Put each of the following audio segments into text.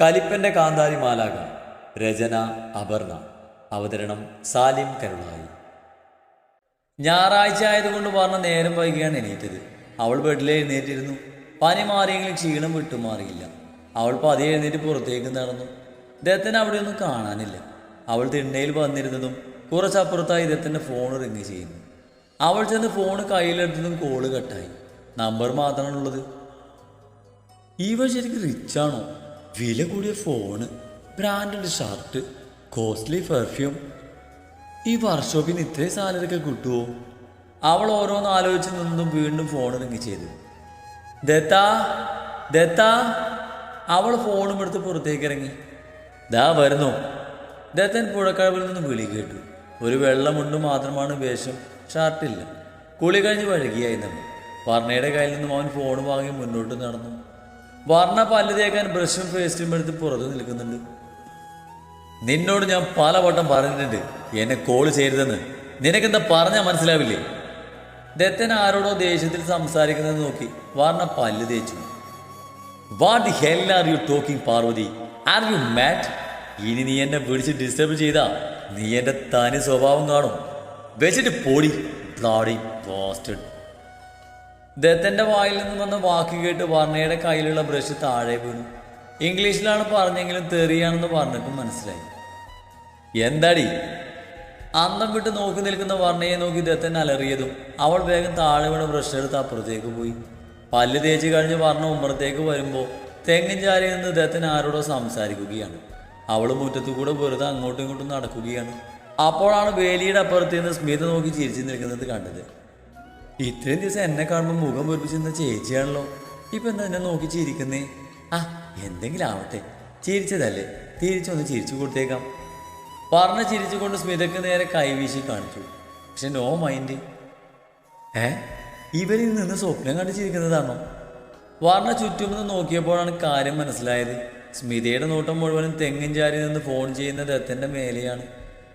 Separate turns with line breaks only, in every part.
കലിപ്പന്റെ കാന്താരി മാലാക രചന അപർണ. അവതരണം സാലിം കരുളായി. ഞായറാഴ്ച ആയതുകൊണ്ട് പറഞ്ഞ നേരം വൈകിയാണ് എണീറ്റത്. അവൾ ബെഡിൽ എഴുന്നേറ്റിരുന്നു. പനി മാറിയെങ്കിലും ക്ഷീണം വിട്ടുമാറിയില്ല അവൾ പതിയെ എഴുന്നേറ്റ് പുറത്തേക്ക് നടന്നു. ദത്തൻ അവിടെ ഒന്നും കാണാനില്ല. അവൾ തിണ്ണയിൽ വന്നിരുന്നതും കുറച്ചപ്പുറത്തായി ദത്തന്റെ ഫോൺ റിങ് ചെയ്യുന്നു. അവൾ ചെന്ന് ഫോൺ കയ്യിലെടുത്തതും കോൾ കട്ടായി. നമ്പർ മാത്രമാണുള്ളത്. ഇവ ശരിക്കും റിച്ചാണോ വില കൂടിയ phone branded shirt costly perfume ഈ വർക്ക്ഷോപ്പിന് ഇത്രയും സാലറി ഒക്കെ കിട്ടുമോ അവൾ ഓരോന്ന് ആലോചിച്ച് നിന്നും വീണ്ടും ഫോൺ റിങ് ചെയ്തു. ദത്താ ദത്താ അവൾ ഫോണും എടുത്ത് പുറത്തേക്ക് ഇറങ്ങി. ദാ വരുന്നു. ദത്തൻ പുഴക്കഴവിൽ നിന്ന് വിളി കേട്ടു. ഒരു വെള്ളമുണ്ട് മാത്രമാണ് വേഷം ഷർട്ടില്ല കുളി കഴിഞ്ഞ് വഴുകിയായി നമ്മൾ വർണയുടെ കയ്യിൽ നിന്നും അവൻ ഫോൺ വാങ്ങി മുന്നോട്ട് നടന്നു. വർണ പല്ല് തേക്കാൻ ബ്രഷും പേസ്റ്റും എടുത്ത് പുറത്ത് നിൽക്കുന്നുണ്ട്. നിന്നോട് ഞാൻ പലവട്ടം പറഞ്ഞിട്ടുണ്ട് എന്നെ കോൾ ചെയ്യരുതെന്ന്. നിനക്കെന്താ പറഞ്ഞാൽ മനസ്സിലാവില്ലേ? ദത്തൻ ആരോടോ ദേഷ്യത്തിൽ സംസാരിക്കുന്നത് നോക്കി വർണ പല്ല് തേച്ചു what hell are you talking Parvathi? Are you mad ഇനി നീ എന്നെ വിളിച്ച് ഡിസ്റ്റർബ് ചെയ്താ നീ എന്റെ തനി സ്വഭാവം കാണും. വെച്ചിട്ട് പോടി. ബ്ലാഡി ബോസ്റ്റഡ് ദത്തന്റെ വായിൽ നിന്ന് വന്ന വാക്ക് കേട്ട് വർണയുടെ കയ്യിലുള്ള ബ്രഷ് താഴെ വീണു. ഇംഗ്ലീഷിലാണ് പറഞ്ഞെങ്കിലും തെറിയാണെന്ന് വർണക്കും മനസ്സിലായി. എന്താടി? അന്തം വിട്ട് നോക്കി നിൽക്കുന്ന വർണയെ നോക്കി ദത്തൻ അലറിയതും അവൾ വേഗം താഴെ വീണ ബ്രഷ് എടുത്ത് അപ്പുറത്തേക്ക് പോയി. പല്ല് തേച്ച് കഴിഞ്ഞ് വർണ ഉമ്മറത്തേക്ക് വരുമ്പോൾ തെങ്ങിൻ ചാരി നിന്ന് ദത്തൻ ആരോടോ സംസാരിക്കുകയാണ്. അവൾ മുറ്റത്തു കൂടെ വെറുതെ അങ്ങോട്ടും ഇങ്ങോട്ടും നടക്കുകയാണ്. അപ്പോഴാണ് വേലിയുടെ അപ്പുറത്ത് നിന്ന് സ്മിത നോക്കി ചിരിച്ചു നിൽക്കുന്നത് കണ്ടത്. ഇത്രയും ദിവസം എന്നെ കാണുമ്പോൾ മുഖം വെറുപ്പിച്ചിരുന്ന ചേച്ചിയാണല്ലോ? ഇപ്പൊ എന്താ എന്നെ നോക്കി ചിരിക്കുന്നേ? ആ എന്തെങ്കിലും ആവട്ടെ. ചിരിച്ചതല്ലേ? തിരിച്ചൊന്ന് ചിരിച്ചു കൊടുത്തേക്കാം. പറഞ്ഞ ചിരിച്ചുകൊണ്ട് സ്മിതക്ക് നേരെ കൈവീശി കാണിച്ചു. പക്ഷെ നോ മൈൻഡ്. ഏ? ഇവരിൽ നിന്ന് സ്വപ്നം കണ്ട് ചിരിക്കുന്നതാണോ? വർണ ചുറ്റുമെന്ന് നോക്കിയപ്പോഴാണ് കാര്യം മനസ്സിലായത്. സ്മിതയുടെ നോട്ടം മുഴുവനും തെങ്ങിൻ ചാരി നിന്ന് ഫോൺ ചെയ്യുന്ന ദത്തന്റെ മേലെയാണ്.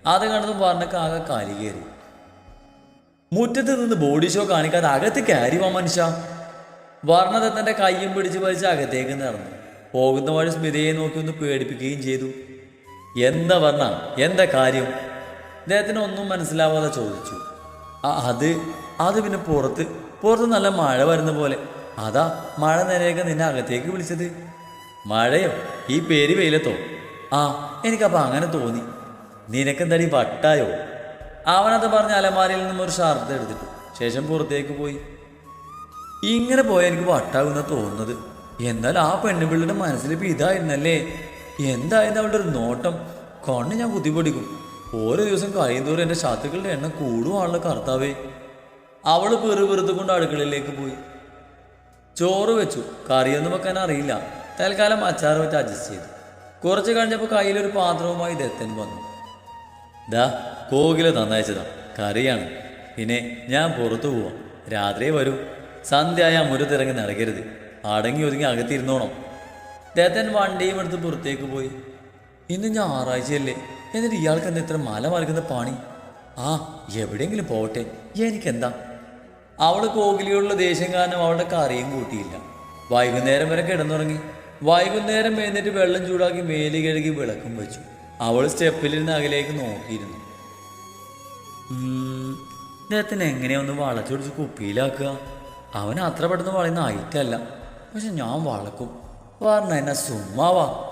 അത് കണ്ടതും വർണക്ക് ആകെ കാലി കയറി. മുറ്റത്ത് നിന്ന് ബോഡി ഷോ കാണിക്കാതെ അകത്ത് കയറി വാ മനുഷ്യ. വർണദത്തന്റെ കയ്യും പിടിച്ച് വലിച്ച് അകത്തേക്ക് നടന്നു. പോകുന്ന വഴി സ്മിതയെ നോക്കി ഒന്ന് പേടിപ്പിക്കുകയും ചെയ്തു. എന്താ വർണ? എന്താ കാര്യം? അദ്ദേഹത്തിന് ഒന്നും മനസ്സിലാവാതെ ചോദിച്ചു. ആ അത് അത് പിന്നെ പുറത്ത് പുറത്ത് നല്ല മഴ വരുന്ന പോലെ. അതാ മഴ നേരെയൊക്കെ നിന്നെ അകത്തേക്ക് വിളിച്ചത്. മഴയോ? ഈ പേര് വെയിലത്തോ? ആ എനിക്കപ്പോൾ അങ്ങനെ തോന്നി. നിനക്കെന്താടി വട്ടായോ? അവനത് പറഞ്ഞ അലമാരയിൽ നിന്നും ഒരു ഷർദ്ദ എടുത്തിട്ടു. ശേഷം പുറത്തേക്ക് പോയി. ഇങ്ങനെ പോയാൽ എനിക്ക് വട്ടാകുന്ന തോന്നുന്നത്. എന്നാൽ ആ പെണ്ണുപിള്ളിയുടെ മനസ്സിൽ ഇപ്പം ഇതായിരുന്നല്ലേ? എന്തായിരുന്നു അവളുടെ ഒരു നോട്ടം? കണ്ണ് ഞാൻ കുത്തിപ്പൊടിക്കും ഓരോ ദിവസം കഴിയുന്തോറും എന്റെ ശത്രുക്കളുടെ എണ്ണം കൂടുവാണല്ലോ കർത്താവേ. അവൾ പെറു പെറുത്തുകൊണ്ട് അടുക്കളയിലേക്ക് പോയി. ചോറ് വെച്ചു. കറിയൊന്നും വെക്കാൻ അറിയില്ല. തൽക്കാലം അച്ചാർ വെച്ച് അഡ്ജസ്റ്റ് ചെയ്തു. കുറച്ച് കഴിഞ്ഞപ്പോൾ കയ്യിലൊരു പാത്രവുമായി ദത്തൻ വന്നു. ദാ കോകില നന്നയച്ചതാ. കറിയാണ്. പിന്നെ ഞാൻ പുറത്തു പോവാം. രാത്രി വരൂ. സന്ധ്യയായ മുരത്തിറങ്ങി നടക്കരുത്. അടങ്ങി ഒതുങ്ങി അകത്തിരുന്നോണം. ദത്തൻ വണ്ടിയും എടുത്ത് പുറത്തേക്ക് പോയി. ഇന്ന് ഞായറാഴ്ചയല്ലേ എന്നിട്ട് ഇയാൾക്ക് എന്താ ഇത്ര മല മറിക്കുന്ന പാണി? ആ എവിടെയെങ്കിലും പോകട്ടെ എനിക്കെന്താ? അവൾ കോകിലിയുള്ള ദേഷ്യം കാരണം അവളുടെ കറിയും കൂട്ടിയില്ല. വൈകുന്നേരം വരെ കിടന്നുറങ്ങി. വൈകുന്നേരം എഴുന്നേറ്റ് വെള്ളം ചൂടാക്കി മേലി കഴുകി വിളക്കും വെച്ചു. അവൾ സ്റ്റെപ്പിലിരുന്ന് അകലേക്ക് നോക്കിയിരുന്നു. ഇദ്ദേഹത്തിന് എങ്ങനെയൊന്ന് വളച്ചൊടിച്ച് കുപ്പിയിലാക്കുക? അവൻ അത്ര പെട്ടെന്ന് വളയുന്ന ആയിട്ടല്ല. പക്ഷെ ഞാൻ വളക്കും. പറഞ്ഞ എന്നെ സുമ്മാവാ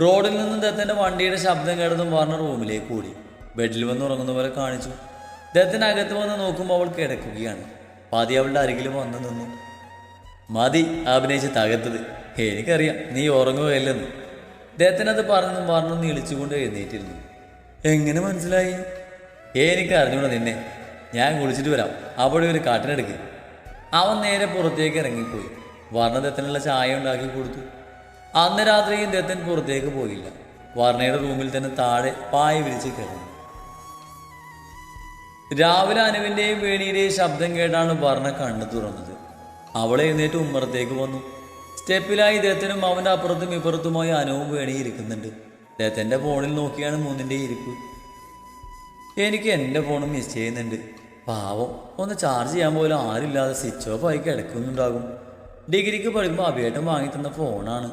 റോഡിൽ നിന്ന് ദത്തന്റെ വണ്ടിയുടെ ശബ്ദം കേട്ടതും വാർണർ റൂമിലേക്ക് ഓടി. ബെഡിൽ വന്ന് ഉറങ്ങുന്ന പോലെ കാണിച്ചു. ദത്തൻ അകത്ത് വന്ന് നോക്കുമ്പോൾ അവൾ കിടക്കുകയാണ്. പാതി അവളുടെ അരികിൽ വന്ന് നിന്നു. മതി അഭിനയിച്ച് തകർത്തത്. എനിക്കറിയാം നീ ഉറങ്ങുകയല്ലെന്ന്. ദത്തനത് പറഞ്ഞു പറഞ്ഞു നീളിച്ചുകൊണ്ട് എഴുന്നേറ്റിരുന്നു. എങ്ങനെ മനസ്സിലായി? എനിക്ക് അറിഞ്ഞൂടാ നിന്നെ. ഞാൻ കുളിച്ചിട്ട് വരാം. അവിടെ ഒരു കാട്ടിനെടുക്ക് അവൻ നേരെ പുറത്തേക്ക് ഇറങ്ങിപ്പോയി. വർണദത്തനുള്ള ചായ ഉണ്ടാക്കി കൊടുത്തു. അന്ന് രാത്രിയും ദത്തൻ പുറത്തേക്ക് പോയില്ല. വർണയുടെ റൂമിൽ തന്നെ താഴെ പായ വിരിച്ച് കിടന്നു. രാവിലെ അനുവിന്റെയും വേണിയുടെയും ശബ്ദം കേട്ടാണ് വർണ കണ്ണു തുറന്നത്. അവളെ എഴുന്നേറ്റ് ഉമ്മറത്തേക്ക് വന്നു. സ്റ്റെപ്പിലായി ഇദ്ദേഹത്തിനും അവന്റെ അപ്പുറത്തും ഇപ്പുറത്തുമായി അനുവും വേണി ഇരിക്കുന്നുണ്ട്. ദത്തന്റെ ഫോണിൽ നോക്കിയാണ് മൂന്നിന്റെ ഇരിപ്പ്. എനിക്ക് എന്റെ ഫോണും മിസ് ചെയ്യുന്നുണ്ട്. പാവം ഒന്ന് ചാർജ് ചെയ്യാൻ പോലും ആരില്ലാതെ സ്വിച്ച് ഓഫ് ആയി കിടക്കുന്നുണ്ടാകും. ഡിഗ്രിക്ക് പഠിക്കുമ്പോൾ അഭിയേട്ടം വാങ്ങി തന്ന ഫോണാണ്.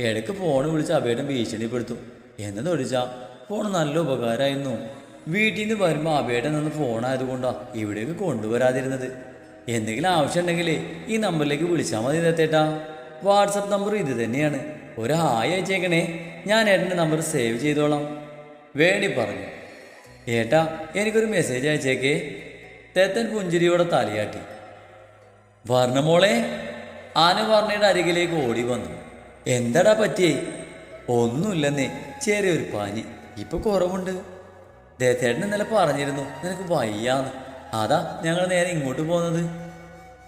ഇടയ്ക്ക് ഫോൺ വിളിച്ച് അഭേട്ടം ഭീഷണിപ്പെടുത്തും. എന്നത് ഒഴിച്ചാൽ ഫോൺ നല്ല ഉപകാരമായിരുന്നു വീട്ടിൽ നിന്ന് വരുമ്പോൾ അബേട്ടൻ നിന്ന് ഫോണായതുകൊണ്ടാണ് ഇവിടേക്ക് കൊണ്ടുവരാതിരുന്നത്. എന്തെങ്കിലും ആവശ്യം ഉണ്ടെങ്കിൽ ഈ നമ്പറിലേക്ക് വിളിച്ചാൽ മതി ദത്തേട്ടാ വാട്സപ്പ് നമ്പർ ഇത് തന്നെയാണ്. ഒരു ഹായ് അയച്ചേക്കണേ. ഞാൻ ഏട്ടന്റെ നമ്പർ സേവ് ചെയ്തോളാം. വേണി പറഞ്ഞു. ഏട്ടാ എനിക്കൊരു മെസ്സേജ് അയച്ചേക്കേ. തെത്തൻ പുഞ്ചിരിയോടെ തലയാട്ടി. വർണമോളെ ആന വർണയുടെ അരികിലേക്ക് ഓടി വന്നു. എന്താടാ പറ്റിയേ? ഒന്നുമില്ലെന്നേ ചെറിയൊരു പനി. ഇപ്പൊ കുറവുണ്ട്. ദേത്തേട്ടൻ ഇന്നലെ പറഞ്ഞിരുന്നു നിനക്ക് വയ്യാന്ന്. അതാ ഞങ്ങൾ നേരെ ഇങ്ങോട്ട് പോകുന്നത്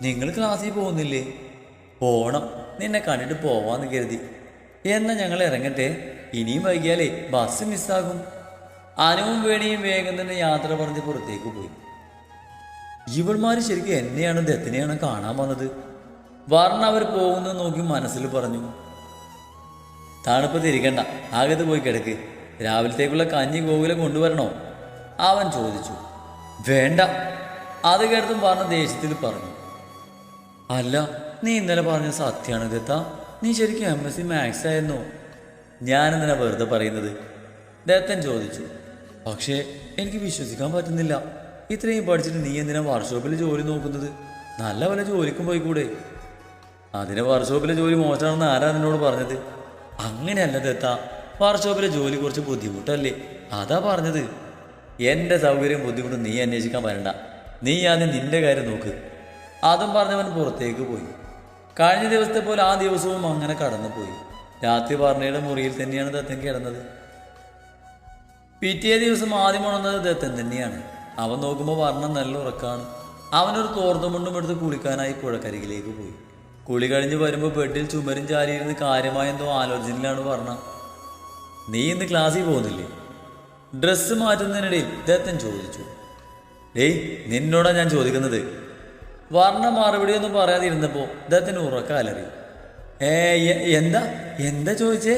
നിങ്ങൾ ക്ലാസ്സിൽ പോകുന്നില്ലേ? പോണം. നിന്നെ കണ്ടിട്ട് പോവാന്ന് കരുതി. എന്നാ ഞങ്ങൾ ഇറങ്ങട്ടെ? ഇനിയും വൈകിയാലേ ബസ് മിസ്സാകും അനുവും വേണിയും വേഗം തന്നെ യാത്ര പറഞ്ഞ് പുറത്തേക്ക് പോയി. ഇവൾമാര് ശരിക്കും എന്നെയാണ് ദത്തിനെയാണ് കാണാൻ വന്നത്? വർണ അവർ പോകുന്നത് നോക്കി മനസ്സിൽ പറഞ്ഞു. തണുപ്പ് തിരിക്കണ്ട ആകത്ത് പോയി കിടക്ക്. രാവിലത്തേക്കുള്ള കഞ്ഞി ഗോകുല കൊണ്ടുവരണോ? അവൻ ചോദിച്ചു. വേണ്ട അത് കേട്ടതും പറഞ്ഞ ദേഷ്യത്തിൽ പറഞ്ഞു. അല്ല നീ ഇന്നലെ പറഞ്ഞ സത്യമാണ് ദത്ത നീ ശരിക്കും എം എസ് സി മാത്സ് ആയിരുന്നു. ഞാനെന്തിനാ വെറുതെ പറയുന്നത്? ദത്തൻ ചോദിച്ചു. പക്ഷേ എനിക്ക് വിശ്വസിക്കാൻ പറ്റുന്നില്ല. ഇത്രയും പഠിച്ചിട്ട് നീ എന്തിനാ വർക്ക്ഷോപ്പിൽ ജോലി നോക്കുന്നത്? നല്ല വല്ല ജോലിക്കും പോയിക്കൂടെ? അതിന് വർക്ക്ഷോപ്പിലെ ജോലി മോശമാണെന്ന് ആരാ നിന്നോട് പറഞ്ഞത്? അങ്ങനെയല്ല ദത്ത വർക്ക്ഷോപ്പിലെ ജോലി കുറച്ച് ബുദ്ധിമുട്ടല്ലേ? അതാ പറഞ്ഞത്. എന്റെ സൗകര്യം ബുദ്ധിമുട്ട് നീ അന്വേഷിക്കാൻ വരണ്ട. നീ ആദ്യം നിന്റെ കാര്യം നോക്ക്. അതും പറഞ്ഞവൻ പുറത്തേക്ക് പോയി. കഴിഞ്ഞ ദിവസത്തെ പോലെ ആ ദിവസവും അങ്ങനെ കടന്നുപോയി. രാത്രി വർണയുടെ മുറിയിൽ തന്നെയാണ് ദത്തൻ കിടന്നത്. പിറ്റേ ദിവസം ആദ്യം ഉണർന്നത് ദത്തൻ തന്നെയാണ്. അവൻ നോക്കുമ്പോൾ വർണം നല്ല ഉറക്കാണ്. അവനൊരു തോർത്തുമുണ്ടും എടുത്ത് കുളിക്കാനായി പുഴക്കരികിലേക്ക് പോയി. കുളി കഴിഞ്ഞ് വരുമ്പോൾ ബെഡിൽ ചുമരും ചാരിയിരുന്ന് കാര്യമായ എന്തോ ആലോചനയിലാണ് വർണ. നീ ഇന്ന് ക്ലാസ്സിൽ പോകുന്നില്ലേ? ഡ്രസ്സ് മാറ്റുന്നതിനിടയിൽ ദത്തൻ ചോദിച്ചു. ഡേയ് നിന്നോടാ ഞാൻ ചോദിക്കുന്നത്. വർണ മറുപടിയൊന്നും പറയാതിരുന്നപ്പോൾ ഉറക്ക ഉറക്കാലറി ഏ എന്താ? എന്താ ചോദിച്ചേ?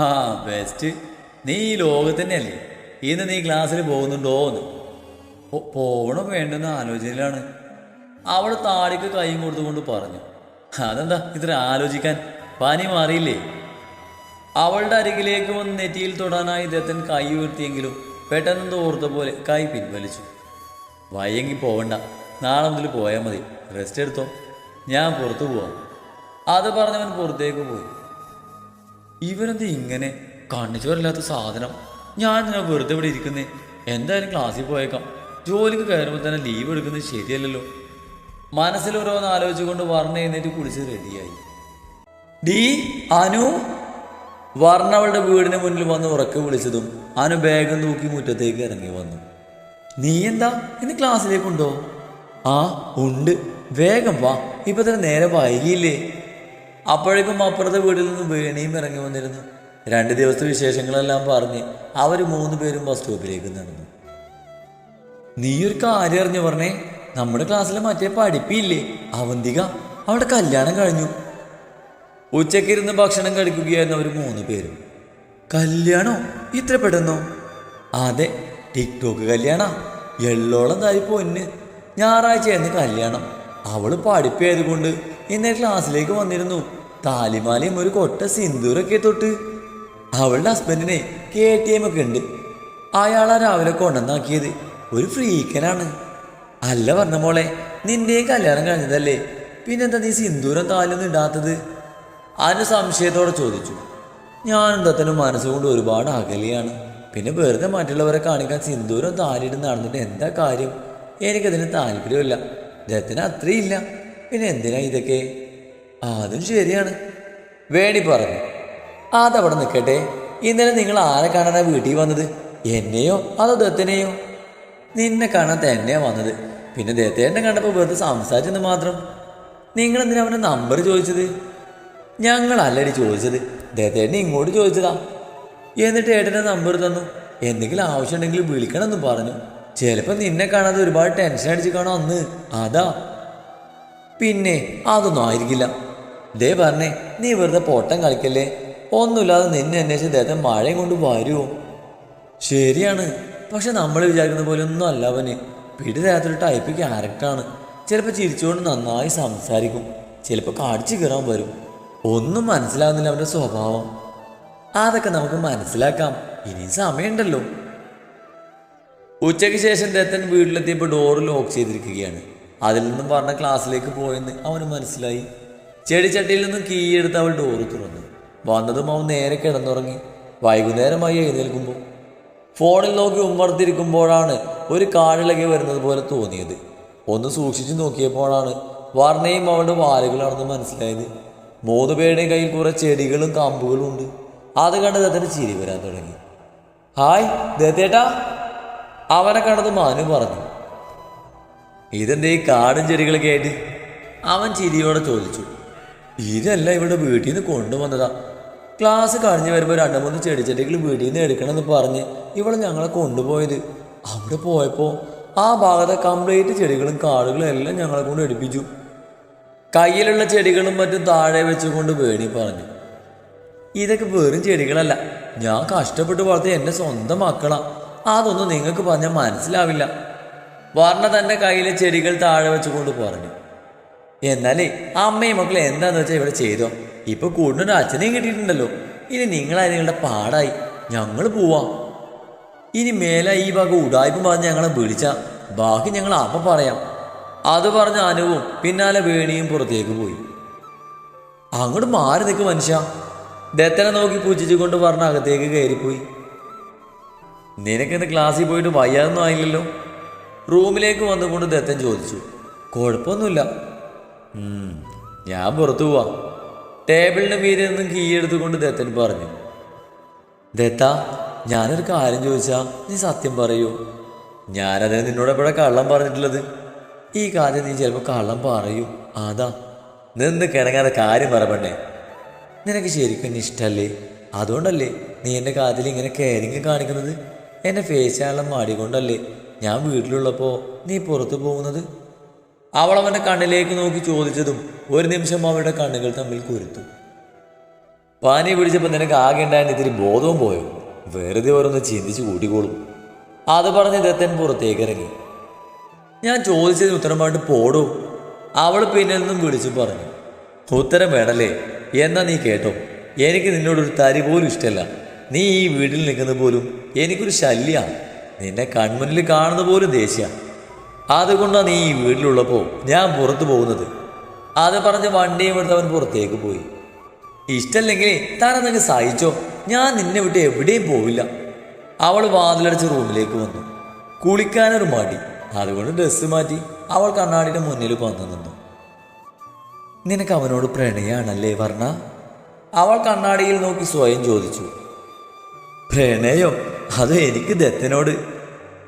ആ ബെസ്റ്റ് നീ ഈ ലോകത്തന്നെയല്ലേ? ഇന്ന് നീ ക്ലാസ്സിൽ പോകുന്നുണ്ടോ എന്ന് പോകണം പോകണോ വേണ്ടെന്ന ആലോചനയിലാണ്. അവൾ താടിക്ക് കൈയും കൊടുത്തുകൊണ്ട് പറഞ്ഞു. അതെന്താ ഇത്ര ആലോചിക്കാൻ? പനി മാറിയില്ലേ? അവളുടെ അരികിലേക്ക് വന്ന് നെറ്റിയിൽ തൊടാനായി ഇദ്ദേഹത്തിൻ കൈ ഉയർത്തിയെങ്കിലും പെട്ടെന്ന് തോർത്ത പോലെ കൈ പിൻവലിച്ചു. വയ്യെങ്കിൽ പോവണ്ട. നാളെ മുതൽ പോയാൽ മതി. റെസ്റ്റ് എടുത്തോ. ഞാൻ പുറത്തു പോവാം. അത് പറഞ്ഞവൻ പുറത്തേക്ക് പോയി. ഇവനെന്ത് ഇങ്ങനെ കണ്ണിച്ചോരില്ലാത്ത സാധനം? ഞാൻ ഇങ്ങനെ വെറുതെ ഇവിടെ ഇരിക്കുന്നേ? എന്തായാലും ക്ലാസ്സിൽ പോയേക്കാം. ജോലിക്ക് കയറുമ്പോൾ തന്നെ ലീവ് എടുക്കുന്നത് ശരിയല്ലല്ലോ. മനസ്സിൽ ഓരോന്ന് ആലോചിച്ചുകൊണ്ട് വർണ എഴുന്നേറ്റ് കുളിച്ച് റെഡിയായി ഡി അനു? വർണ അവളുടെ വീടിന് മുന്നിൽ വന്ന് ഉറക്കെ വിളിച്ചതും അനു ബാഗ് തൂക്കി മുറ്റത്തേക്ക് ഇറങ്ങി വന്നു. നീ എന്താ ഇന്ന് ക്ലാസ്സിലേക്കുണ്ടോ ആ ഉണ്ട്. വേഗം വാ. ഇപ്പൊ തന്നെ നേരെ വൈകിയില്ലേ? അപ്പോഴേക്കും അപ്പുറത്തെ വീട്ടിൽ നിന്ന് വേണിയും ഇറങ്ങി വന്നിരുന്നു. രണ്ട് ദിവസത്തെ വിശേഷങ്ങളെല്ലാം പറഞ്ഞ് അവർ മൂന്ന് പേരും ബസ് സ്റ്റോപ്പിലേക്ക് നടന്നു. നീ ഒരു കാര്യം അറിഞ്ഞു പറഞ്ഞേ? നമ്മുടെ ക്ലാസ്സിലെ മറ്റേ പഠിപ്പില്ലേ? അവന്തിക അവിടെ കല്യാണം കഴിഞ്ഞു. ഉച്ചക്കിരുന്ന് ഭക്ഷണം കഴിക്കുകയായിരുന്നു അവർ മൂന്ന് പേരും. കല്യാണോ? ഇത്ര പെട്ടെന്നോ? അതെ ടിക്ടോക്ക് കല്യാണ. എള്ളോളം തായി പൊന്ന്. ഞായറാഴ്ചയായിരുന്നു കല്യാണം. അവൾ പഠിപ്പായത് കൊണ്ട് എന്നെ ക്ലാസ്സിലേക്ക് വന്നിരുന്നു. താലിമാലയും ഒരു കൊട്ട സിന്ദൂരൊക്കെ തൊട്ട് അവളുടെ ഹസ്ബൻഡിനെ കെ ടി എം ഒക്കെ ഉണ്ട്. അയാളാ രാവിലെ കൊണ്ടുവന്നാക്കിയത്. ഒരു ഫ്രീക്കനാണ് അല്ല പറഞ്ഞ മോളെ നിന്റെയും കല്യാണം കഴിഞ്ഞതല്ലേ? പിന്നെന്താ നീ സിന്ദൂരം താലൊന്നും ഇടാത്തത്? അതിന് സംശയത്തോടെ ചോദിച്ചു. ഞാനും ദത്തനും മനസ്സുകൊണ്ട് ഒരുപാട് അകലിയാണ്. പിന്നെ വെറുതെ മറ്റുള്ളവരെ കാണിക്കാൻ സിന്ദൂരം താലിയിട്ട് നടന്നിട്ട് എന്താ കാര്യം? എനിക്കതിന് താല്പര്യമില്ല. അദ്ദേഹത്തിന് അത്രയില്ല. പിന്നെ എന്തിനാ ഇതൊക്കെ? അതും ശരിയാണ്. വേണി പറഞ്ഞു. അതവിടെ നിൽക്കട്ടെ ഇന്നലെ നിങ്ങൾ ആരെ കാണാനാ വീട്ടിൽ വന്നത്? എന്നെയോ അതോ ദത്തിനെയോ? നിന്നെ കാണാൻ തന്നെയാ വന്നത്. പിന്നെ ദത്തേനെ കണ്ടപ്പോൾ വെറുതെ സംസാരിച്ചെന്ന് മാത്രം. നിങ്ങൾ എന്തിനാ അവന്റെ നമ്പർ ചോദിച്ചത്? ഞങ്ങളല്ലടി ചോദിച്ചത്. ദത്തേനെ ഇങ്ങോട്ട് ചോദിച്ചതാ. എന്നിട്ട് ഏട്ടന്റെ നമ്പർ തന്നു. എന്തെങ്കിലും ആവശ്യമുണ്ടെങ്കിൽ വിളിക്കണമെന്ന് പറഞ്ഞു. ചിലപ്പോൾ നിന്നെ കാണാതെ ഒരുപാട് ടെൻഷൻ അടിച്ച് കാണാം അന്ന് അതാ. പിന്നെ അതൊന്നും ആയിരിക്കില്ല. ദേ പറഞ്ഞേ നീ വെറുതെ പൊട്ടം കളിക്കല്ലേ? ഒന്നുമില്ലാതെ നിന്നെ അന്വേഷിച്ച് ദേഹത്തെ മഴയും കൊണ്ട് വരുമോ ശരിയാണ്. പക്ഷെ നമ്മൾ വിചാരിക്കുന്ന പോലെ ഒന്നും അല്ല അവന്. പിടി തരത്തിലൊരു ടൈപ്പ് ക്യാരക്ടറാണ് ചിലപ്പോൾ ചിരിച്ചുകൊണ്ട് നന്നായി സംസാരിക്കും. ചിലപ്പോൾ കാടിച്ചു കയറാൻ വരും. ഒന്നും മനസ്സിലാകുന്നില്ല അവന്റെ സ്വഭാവം. അതൊക്കെ നമുക്ക് മനസ്സിലാക്കാം. ഇനിയും സമയമുണ്ടല്ലോ. ഉച്ചയ്ക്ക് ശേഷം ദത്തൻ വീട്ടിലെത്തിയപ്പോൾ ഡോറ് ലോക്ക് ചെയ്തിരിക്കുകയാണ്. അതിൽ നിന്നും പറഞ്ഞ ക്ലാസ്സിലേക്ക് പോയെന്ന് അവന് മനസ്സിലായി. ചെടിച്ചട്ടിയിൽ നിന്നും കീ എടുത്ത് അവൾ ഡോറ് തുറന്നു. വന്നതും അവൻ നേരെ കിടന്നുറങ്ങി. വൈകുന്നേരമായി എഴുന്നേൽക്കുമ്പോൾ ഫോണിൽ നോക്കി ഉമ്മർത്തിരിക്കുമ്പോഴാണ് ഒരു കാടിളകി വരുന്നത് പോലെ തോന്നിയത്. ഒന്ന് സൂക്ഷിച്ചു നോക്കിയപ്പോഴാണ് വർണയും അവളുടെ വാലുകളാണെന്ന് മനസ്സിലായത്. മൂന്ന് പേരുടെയും കയ്യിൽ കുറെ ചെടികളും കമ്പുകളും ഉണ്ട്. അത് കണ്ട് ദത്തന് ചിരി വരാൻ തുടങ്ങി. ഹായ് ദത്തേട്ടാ അവനെ കണ്ടത് മനു പറഞ്ഞു ഇതെന്തേ ഈ കാടും ചെടികളൊക്കെ ആയിട്ട്? അവൻ ചിരിയോടെ ചോദിച്ചു ഇതല്ല ഇവിടെ വീട്ടിൽ നിന്ന് കൊണ്ടുവന്നതാ. ക്ലാസ് കഴിഞ്ഞ് വരുമ്പോൾ രണ്ട് മൂന്ന് ചെടിച്ചെടികൾ വീട്ടിൽ നിന്ന് എടുക്കണമെന്ന് പറഞ്ഞ് ഇവിടെ ഞങ്ങളെ കൊണ്ടുപോയത്. അവിടെ പോയപ്പോൾ ആ ഭാഗത്തെ കംപ്ലീറ്റ് ചെടികളും കാടുകളും എല്ലാം ഞങ്ങളെ കൊണ്ട് എടുപ്പിച്ചു. കയ്യിലുള്ള ചെടികളും മറ്റും താഴെ വെച്ചുകൊണ്ട് വേണി പറഞ്ഞു ഇതൊക്കെ വെറും ചെടികളല്ല. ഞാൻ കഷ്ടപ്പെട്ട് വളർത്തിയ എന്റെ സ്വന്തം മക്കളാ. അതൊന്നും നിങ്ങൾക്ക് പറഞ്ഞാൽ മനസ്സിലാവില്ല. വർണ തന്റെ കയ്യിലെ ചെടികൾ താഴെ വെച്ചുകൊണ്ട് പറഞ്ഞു. എന്നാലേ അമ്മയും മക്കളെ എന്താന്ന് വെച്ചാൽ ഇവിടെ ചെയ്തോ? ഇപ്പൊ കൂടുതൽ അച്ഛനെയും കിട്ടിയിട്ടുണ്ടല്ലോ. ഇനി നിങ്ങളായി നിങ്ങളുടെ പാടായി. ഞങ്ങൾ പോവാം. ഇനി മേലെ ഈ വക ഉടായ്പ പറഞ്ഞ് ഞങ്ങളെ വിളിച്ച. ബാക്കി ഞങ്ങൾ അപ്പ പറയാം. അത് പറഞ്ഞ അനുവും പിന്നാലെ വേണിയും പുറത്തേക്ക് പോയി. അങ്ങോട്ട് മാറി നിൽക്കും മനുഷ്യ. ദത്തനെ നോക്കി പൂജിച്ചു കൊണ്ട് പറഞ്ഞ അകത്തേക്ക് കയറിപ്പോയി. നിനക്കിന്ന് ക്ലാസ്സിൽ പോയിട്ട് വയ്യാതൊന്നും ആയില്ലല്ലോ? റൂമിലേക്ക് വന്നുകൊണ്ട് ദത്തൻ ചോദിച്ചു. കുഴപ്പമൊന്നുമില്ല. "ഉം, ഞാൻ പുറത്തു പോവാം. ടേബിളിന് മീരിൽ നിന്നും കീ എടുത്തുകൊണ്ട് ദത്തൻ പറഞ്ഞു. ദത്ത ഞാനൊരു കാര്യം ചോദിച്ചാ നീ സത്യം പറയൂ. ഞാനതിന് നിന്നോട് എപ്പോഴാ കള്ളം പറഞ്ഞിട്ടുള്ളത്? ഈ കാര്യം നീ ചിലപ്പോൾ കള്ളം പറയൂ. അതാ. നിന്ന് കിണങ്ങാതെ കാര്യം പറ നിനക്ക് ശരിക്കും ഇഷ്ടമല്ലേ അതുകൊണ്ടല്ലേ നീ എന്റെ കാര്യത്തിൽ ഇങ്ങനെ കയറിങ്ങി കാണിക്കുന്നത്? എന്നെ ഫേസ് ചെയ്യാനുള്ള മടികൊണ്ടല്ലേ ഞാൻ വീട്ടിലുള്ളപ്പോൾ നീ പുറത്തു പോകുന്നത്? അവൾ അവന്റെ കണ്ണിലേക്ക് നോക്കി ചോദിച്ചതും ഒരു നിമിഷം അവളുടെ കണ്ണുകൾ തമ്മിൽ കുരുത്തു. പാനി പിടിച്ചപ്പോൾ നിനക്ക് ആകെ ഉണ്ടായിരുന്ന ഇത്തിരി ബോധവും പോയോ? വെറുതെ ഓരോന്ന് ചിന്തിച്ച് കൂട്ടിക്കോളും. അത് പറഞ്ഞ് ദത്തൻ പുറത്തേക്ക് ഇറങ്ങി. ഞാൻ ചോദിച്ചതിന് ഉത്തരമായിട്ട് പോടൂ. അവൾ പിന്നിൽ നിന്നും വിളിച്ചു പറഞ്ഞു. ഉത്തരം വേണല്ലേ? എന്നാ നീ കേട്ടോ. എനിക്ക് നിന്നോടൊരു തരി പോലും ഇഷ്ടമല്ല നീ ഈ വീട്ടിൽ നിൽക്കുന്ന പോലും എനിക്കൊരു ശല്യമാണ് നിന്നെ കൺമുന്നിൽ കാണുന്ന പോലും ദേഷ്യമാണ് അതുകൊണ്ടാണ് നീ ഈ വീട്ടിലുള്ളപ്പോൾ ഞാൻ പുറത്തു പോകുന്നത്. അത് പറഞ്ഞ് വണ്ടിയും എടുത്ത് അവൻ പുറത്തേക്ക് പോയി. ഇഷ്ടല്ലെങ്കിൽ താനതങ്ങ് സഹിച്ചോ. ഞാൻ നിന്നെ വിട്ട് എവിടെയും പോവില്ല. അവൾ വാതിലടച്ച് റൂമിലേക്ക് വന്നു. കുളിക്കാനൊരു മടി. അതുകൊണ്ട് ഡ്രസ്സ് മാറ്റി അവൾ കണ്ണാടിയുടെ മുന്നിൽ വന്നു നിന്നു. നിനക്ക് അവനോട് പ്രണയാണല്ലേ വർണ? അവൾ കണ്ണാടിയിൽ നോക്കി സ്വയം ചോദിച്ചു. പ്രണയോ അത് എനിക്ക് ദത്തനോട്.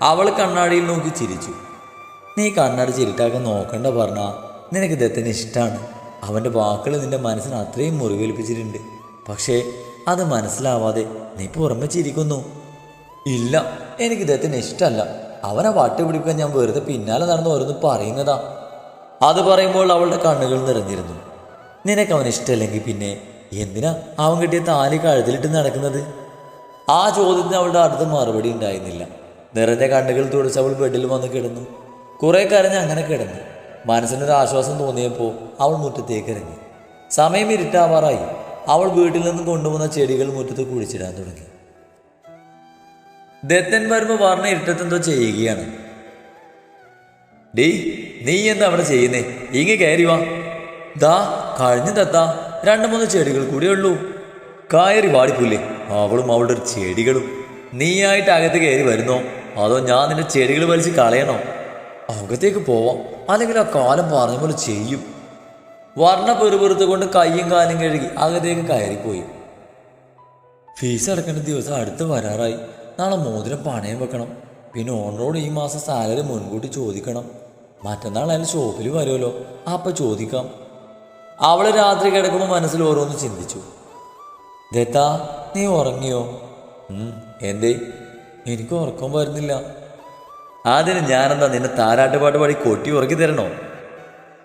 അവൾ കണ്ണാടിയിൽ നോക്കി ചിരിച്ചു. നീ കണ്ണാടി ചിരിട്ടാക്കാൻ നോക്കണ്ട പറഞ്ഞ നിനക്ക് ദത്തന് ഇഷ്ടമാണ് അവന്റെ വാക്കുകൾ നിന്റെ മനസ്സിന് അത്രയും മുറിവേൽപ്പിച്ചിട്ടുണ്ട്. പക്ഷേ അത് മനസ്സിലാവാതെ നീ പുറമെ ചിരിക്കുന്നു. ഇല്ല എനിക്ക് ദത്തന് ഇഷ്ടമല്ല അവനെ വട്ടുപിടിക്കാൻ ഞാൻ വെറുതെ പിന്നാലെ നടന്ന് ഓരോന്ന് പറയുന്നതാ. അത് പറയുമ്പോൾ അവളുടെ കണ്ണുകൾ നിറഞ്ഞിരുന്നു. നിനക്ക് അവൻ ഇഷ്ടമല്ലെങ്കിൽ പിന്നെ എന്തിനാ അവൻ കിട്ടിയ താലി കഴുതിലിട്ട് നടക്കുന്നത്? ആ ചോദ്യത്തിന് അവളുടെ അടുത്ത് മറുപടി ഉണ്ടായിരുന്നില്ല. നിറഞ്ഞ കണ്ണുകൾ തുടച്ച് അവൾ ബെഡിൽ വന്ന് കിടന്നു. കുറെ കരഞ്ഞ് അങ്ങനെ കിടന്നു. മനസ്സിനൊരു ആശ്വാസം തോന്നിയപ്പോൾ അവൾ മുറ്റത്തേക്ക് ഇറങ്ങി. സമയം ഇരുട്ടാവാറായി. അവൾ വീട്ടിൽ നിന്ന് കൊണ്ടുവന്ന ചെടികൾ മുറ്റത്ത് കുഴിച്ചിടാൻ തുടങ്ങി. ദത്തൻ വരുമ്പോൾ പറഞ്ഞ ഇരുട്ടത്തെന്തോ ചെയ്യുകയാണ്. ഡീ നീ എന്താ അവിടെ ചെയ്യുന്നേ? ഇങ്ങ് കയറി വാ. ദാ കഴിഞ്ഞ തത്ത രണ്ട് മൂന്ന് ചെടികൾ കൂടിയേ ഉള്ളൂ. കയറി വാടിക്കൂലേ അവളും അവളുടെ ഒരു ചെടികളും. നീയായിട്ട് അകത്ത് കയറി വരുന്നോ? അതോ ഞാൻ നിന്റെ ചെടികൾ വലിച്ച് കളയണോ? അകത്തേക്ക് പോവാം. അല്ലെങ്കിൽ ആ കാലം പറഞ്ഞ പോലെ ചെയ്യും. വർണ പെറുപെറുത്ത് കൊണ്ട് കയ്യും കാലും കഴുകി അകത്തേക്ക് കയറിപ്പോയി. ഫീസ് അടക്കേണ്ട ദിവസം അടുത്ത് വരാറായി. നാളെ മോതിരം പണയം വെക്കണം. പിന്നെ ഓണറോട് ഈ മാസം സാലറി മുൻകൂട്ടി ചോദിക്കണം. മറ്റന്നാൾ അയാൾ ഷോപ്പിൽ വരുമല്ലോ. അപ്പം ചോദിക്കാം. അവൾ രാത്രി കിടക്കുമ്പോൾ മനസ്സിൽ ഓരോന്ന് ചിന്തിച്ചു. ദത്താ നീ ഉറങ്ങിയോ? എന്തേ? എനിക്ക് ഉറക്കം വരുന്നില്ല. അതിന് ഞാനെന്താ നിന്നെ താരാട്ടുപാട്ട് പാടി കൊട്ടി ഉറക്കി തരണോ?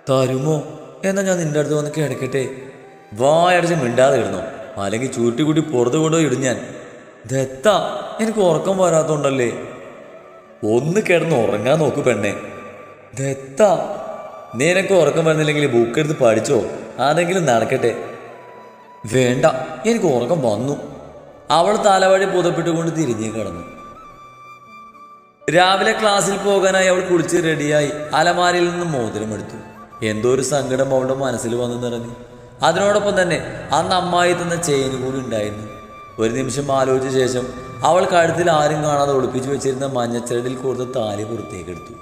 തരുമോ? എന്നാ ഞാൻ നിന്റെ അടുത്ത് വന്ന് കിടക്കട്ടെ വായടച്ച് മിണ്ടാതെ ഇടുന്നു അല്ലെങ്കിൽ ചൂട്ടിക്കൂട്ടി പുറത്ത് കൊണ്ടുപോയി ഇടും ഞാൻ. ദത്ത എനിക്ക് ഉറക്കം വരാത്തോണ്ടല്ലേ? ഒന്ന് കിടന്ന് ഉറങ്ങാൻ നോക്ക് പെണ്ണെ. ദത്ത നിനക്ക് ഉറക്കം വരുന്നില്ലെങ്കിൽ ബുക്ക് എടുത്ത് പഠിച്ചോ? അതെങ്കിലും നടക്കട്ടെ. വേണ്ട എനിക്ക് ഉറക്കം വന്നു. അവൾ തലവഴി പുതപ്പിട്ടുകൊണ്ട് തിരിഞ്ഞു കിടന്നു. രാവിലെ ക്ലാസ്സിൽ പോകാനായി അവൾ കുളിച്ച് റെഡിയായി അലമാരയിൽ നിന്ന് മോതിരമെടുത്തു എന്തോ ഒരു സങ്കടം അവളുടെ മനസ്സിൽ വന്നു നിറഞ്ഞു. അതിനോടൊപ്പം തന്നെ അന്ന് അമ്മായി തന്ന ചെയിൻ കൂടി ഉണ്ടായിരുന്നു. ഒരു നിമിഷം ആലോചിച്ച ശേഷം അവൾ കഴുത്തിൽ ആരും കാണാതെ ഒളിപ്പിച്ചു വെച്ചിരുന്ന മഞ്ഞച്ചരടിൽ കൂടുതൽ താലി പുറത്തേക്കെടുത്തു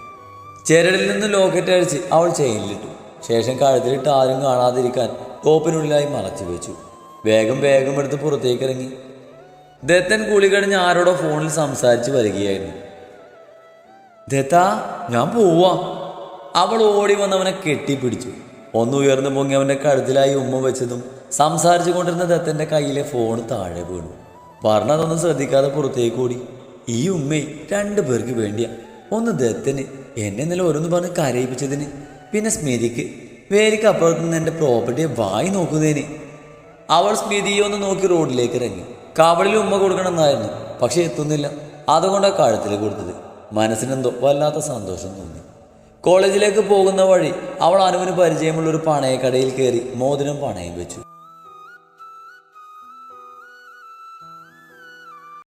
ചരടിൽ നിന്ന് ലോക്കറ്റ് അഴിച്ച് അവൾ ചെയിനിലിട്ടു. ശേഷം കഴുത്തിലിട്ട് ആരും കാണാതിരിക്കാൻ ടോപ്പിനുള്ളിലായി മറച്ചു വെച്ചു. വേഗം വേഗം എടുത്ത് പുറത്തേക്ക് ഇറങ്ങി ദത്തൻ കുളി കഴിഞ്ഞ് ആരോടോ ഫോണിൽ സംസാരിച്ച് വരികയായിരുന്നു. ദത്ത ഞാൻ പോവാ. അവൾ ഓടി വന്നവനെ കെട്ടിപ്പിടിച്ചു. ഒന്ന് ഉയർന്നു പൊങ്ങി അവന്റെ കഴുത്തിലായി ഉമ്മ വെച്ചതും സംസാരിച്ചു കൊണ്ടിരുന്ന ദത്തന്റെ കയ്യിലെ ഫോൺ താഴെ വീണു. പറഞ്ഞതൊന്നും ശ്രദ്ധിക്കാതെ പുറത്തേക്ക് ഓടി. ഈ ഉമ്മയെ രണ്ടു പേർക്ക് വേണ്ടിയാ. ഒന്ന് ദത്തന് എന്നെ ഇന്നലെ ഓരോന്ന് പറഞ്ഞ് കരയിപ്പിച്ചതിന്. പിന്നെ സ്മിതിക്ക് വേലിക്ക് അപ്പുറത്ത് നിന്ന് എന്റെ പ്രോപ്പർട്ടിയെ വായി നോക്കുന്നതിന്. അവൾ സ്മിതിയെ ഒന്ന് നോക്കി റോഡിലേക്ക് ഇറങ്ങി. കവളിൽ ഉമ്മ കൊടുക്കണമെന്നായിരുന്നു പക്ഷെ എത്തുന്നില്ല. അതുകൊണ്ടാണ് കാഴത്തിൽ കൊടുത്തത്. മനസ്സിനെന്തോ വല്ലാത്ത സന്തോഷം തോന്നി. കോളേജിലേക്ക് പോകുന്ന വഴി അവൾ അനുവിന് പരിചയമുള്ള ഒരു പണയക്കടയിൽ കയറി മോതിരം പണയം വെച്ചു.